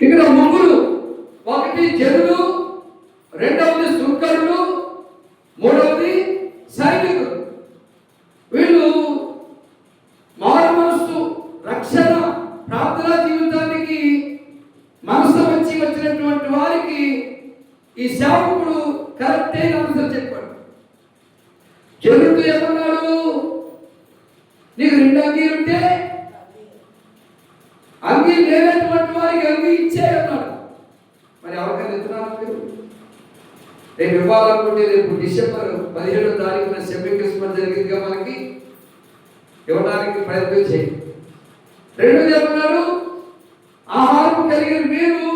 ఇక్కడ ముగ్గురు ఒకటి జనులు రెండవది సుంకరులు మూడవది సైనికులు. వీళ్ళు మారు మనస్సు రక్షణ ప్రార్థన జీవితానికి మనసు వచ్చి వచ్చినటువంటి వారికి ఈ సేవకుడు కరెక్ట్ అయిన ఆన్సర్ చెప్పాడు. జనుడు ఏమన్నాడు? నీకు రెండు అంగీలు ఉంటే అంగీ లేనటువంటి వారికి అంగీ ఇచ్చే అన్నాడు మరి ఎవరికైనా ఇస్తున్నారు మీరు రేపు ఇవ్వాలనుకుంటే రేపు డిసెంబర్ పదిహేడో తారీఖున సెమీ క్రిస్మస్ జరిగిందిగా మనకి ఇవ్వడానికి ప్రయత్నం చేయండి రెండోది ఏమన్నాడు ఆహారం కలిగిన మీరు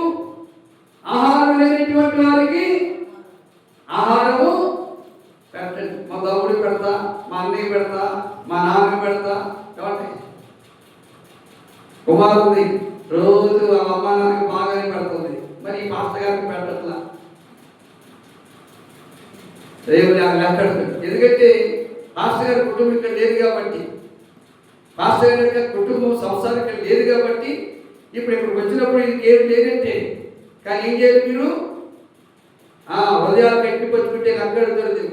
ఆహారం లేనటువంటి వారికి ఆహారము పెట్టండి. మా తమ్ముడికి పెడతా మా అన్నయ్య పెడతా మా నాన్న పెడతా కాబట్టి కుమారుంది రోజు వాళ్ళ అమ్మ నాన్నకి బాగానే పెడుతుంది. మరి ఈ పాస్టర్ గారికి పెట్టదు. దేవుని ఆ లెక్కడు ఎందుకంటే మాస్టర్ గారి కుటుంబం ఇక్కడ లేదు కాబట్టి మాస్టర్ గారి యొక్క కుటుంబం సంసారం ఇక్కడ లేదు కాబట్టి ఇప్పుడు ఇక్కడికి వచ్చినప్పుడు ఇది ఏం లేదంటే కానీ ఏం చేయాలి మీరు? ఆ హృదయాలు కట్టి పచ్చుకుంటే అక్కడ దొరకదు.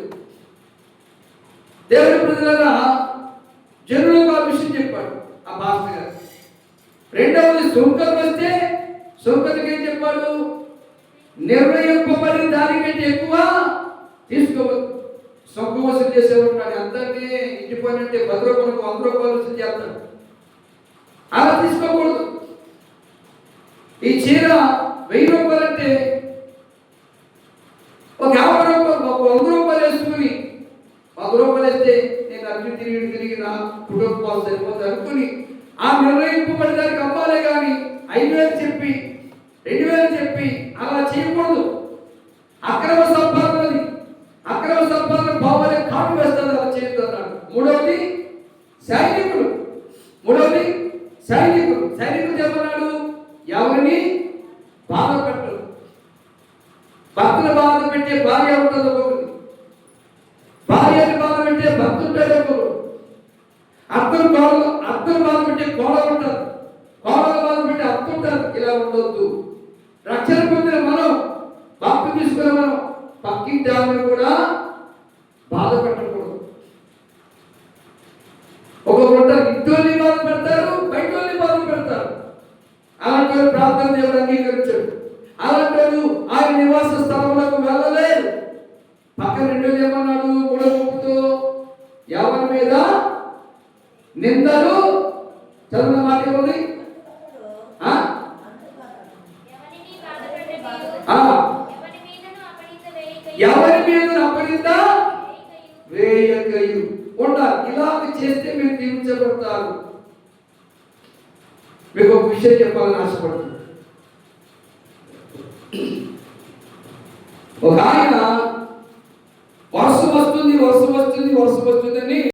దేవుని ప్రజలారా జనులకు ఆ విషయం చెప్పాడు ఆ మాస్టర్ గారు. రెండవది సుంకం వస్తే సుంకరికి ఏం చెప్పాడు? నిర్ణయింపబడిన దానికంటే ఎక్కువ తీసుకో. సొమ్ము వసూలు చేసేవాడు కానీ అందరినీ ఇంటిపోయినట్టే పది రూపాయలకు వంద రూపాయలు వసూలు చేస్తాడు అలా తీసుకోకూడదు. ఈ చీర వెయ్యి రూపాయలు అంటే ఒక యాభై రూపాయలు ఒక వంద రూపాయలు వేసుకుని వంద రూపాయలు వేస్తే నేను అటు తిరిగి తిరిగి నా కుటుంబాలు సరిపోతుంది అనుకుని ఆ నిర్ణయింపబడి దానికి అమ్మాలే కానీ ఐదు వేలు చెప్పి రెండు వేలు చెప్పి అలా చేయకూడదు. అక్రమ సంపాదనది సంపాదన కాపీ వేస్తాను వేస్తారు అలా చేయొద్దు అన్నాడు. మూడవది సైనికులు. మూడవది సైనికులు. సైనికులు చెప్పన్నాడు ఎవరిని? బాధ పెట్టరు భక్తులు బాధ పెట్టే భార్య ఉంటుంది ఒకరు భార్యని బాధ పెట్టే భర్త ఉంటాడు ఒకరు. అర్థం కోడలు అర్థం బాధ పెట్టే కోడ ఉంటారు. కోడలు బాధ పెట్టే అత్త ఇలా ఉండొద్దు. రక్షణ పొందిన మనం భక్తి తీసుకున్న మనం పక్కింటి ఆమెను కూడా ఇంట్లోని పెడతారు బయట వాళ్ళు బాధ పెడతారు. అలాంటి వారు ప్రార్థన దేవుడు అంగీకరించాడు. అలాంటి వారు ఆయన నివాస స్థలములకు వెళ్ళలేదు. పక్కన రెండు ఏమన్నాడు మూడో గుంపుతో ఎవరి మీద నిందలు చదువున్న మాట ఏముంది? ఎవరి మీద అపనిందా వేయకయు. వేయకయు ఉండాలి ఇలాగ చేస్తే మీరు దీవించబడతారు మీకు ఒక విషయం చెప్పాలని ఆశపడుతుంది ఒక ఆయన వర్షం వస్తుంది వర్షం వస్తుంది వర్షం వస్తుందని